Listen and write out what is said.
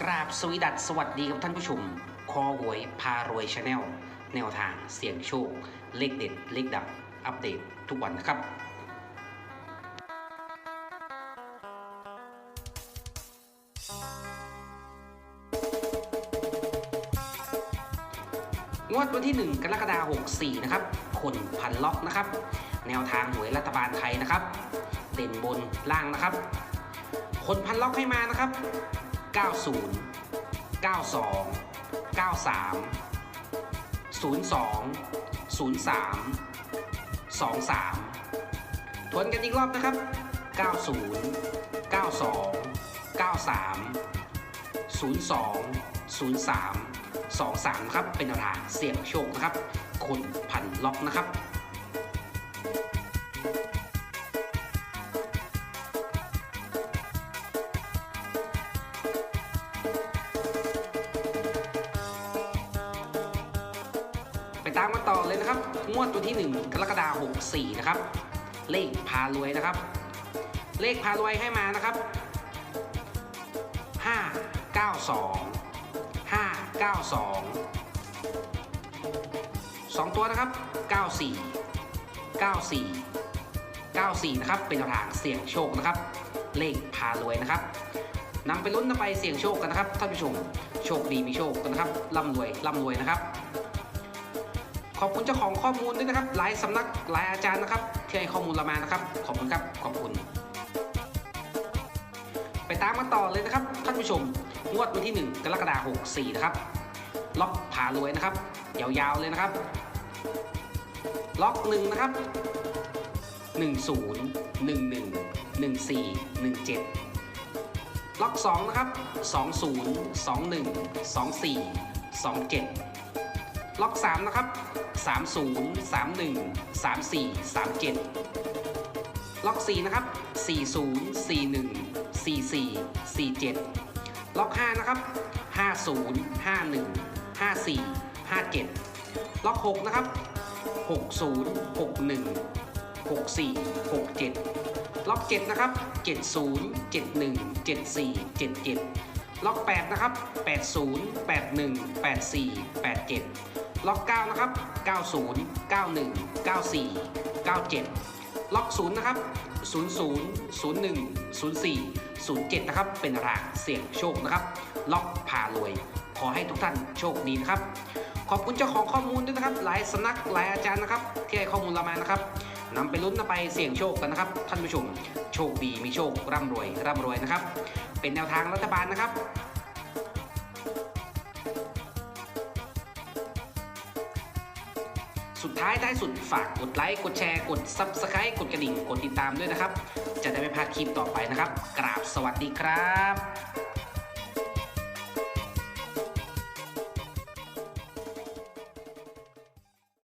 กราบสวีดัสสวัสดีครับท่านผู้ชม คอหวยพารวยชาแนลแนวทางเสี่ยงโชค เลขเด็ด เลขดับ อัปเดตทุกวันนะครับ งวดวันที่ 1 กรกฎาคม64 นะครับ คนพันล็อกนะครับ แนวทางหวยรัฐบาลไทยนะครับ เด่นบนล่างนะครับ คนพันล็อกให้มานะครับ 90 92 93 02 03 23 ทวนกันอีกรอบนะครับ 90 92 93 02 03 23 ครับเป็นแนวทางเสี่ยงโชคนะครับ คนพันล็อกนะครับ ตามกันต่อเลยนะครับ งวดตัวที่ 1 กรกฎาคม64 นะครับ เลขพารวยนะครับ เลขพารวยให้มานะครับ 592 592 2 ตัวนะครับ 94 94 94 นะครับ เป็นแนวทางเสี่ยงโชคนะครับ เลขพารวยนะครับนำไปลุ้นนำไปเสี่ยงโชคกันนะครับท่านผู้ชม โชคดีมีโชคกันนะครับร่ำรวยร่ำรวยนะครับ ขอบคุณเจ้าของข้อมูลด้วยนะครับ หลายสำนักหลายอาจารย์นะครับที่ให้ข้อมูลเรามานะครับ ขอบคุณครับ ขอบคุณ ไปตามกันต่อเลยนะครับท่านผู้ชม งวดวันที่ 1 กรกฎาคม64 นะครับ ล็อกผารวยนะครับ ยาวๆเลยนะครับ ล็อกหนึ่งนะครับ 10 11 14 17ล็อก 2 นะครับ 20 21 24 27 ล็อก 3 นะครับ 30 31 34 37 ล็อก 4 นะครับ 40 41 44 47 ล็อก 5 นะครับ 50 51 54 57 ล็อก 6 นะครับ 60 61 64 67 ล็อก 7 นะครับ 70 71 74 77 ล็อก 8 นะครับ 80 81 84 87 ล็อก 9 นะครับ 90 91 94 97 ล็อก 0 นะครับ 00 01 04 07 นะครับ เป็นรางเสี่ยงโชคนะครับ ล็อกพารวย ขอให้ทุกท่านโชคดีนะครับ ขอบคุณเจ้าของข้อมูลด้วยนะครับ หลายสนักหลายอาจารย์นะครับ ที่ให้ข้อมูลเรามานะครับ นำไปลุ้นนำไปเสี่ยงโชคกันนะครับ ท่านผู้ชม โชคดีมีโชคร่ำรวยร่ำรวยนะครับ เป็นแนวทางรัฐบาลนะครับสุดท้ายท้ายสุดฝากกดไลค์ กดแชร์ กด Subscribe กดกระดิ่ง กดติดตามด้วยนะครับ จะได้ไม่พลาดคลิปต่อไปนะครับ กราบสวัสดีครับ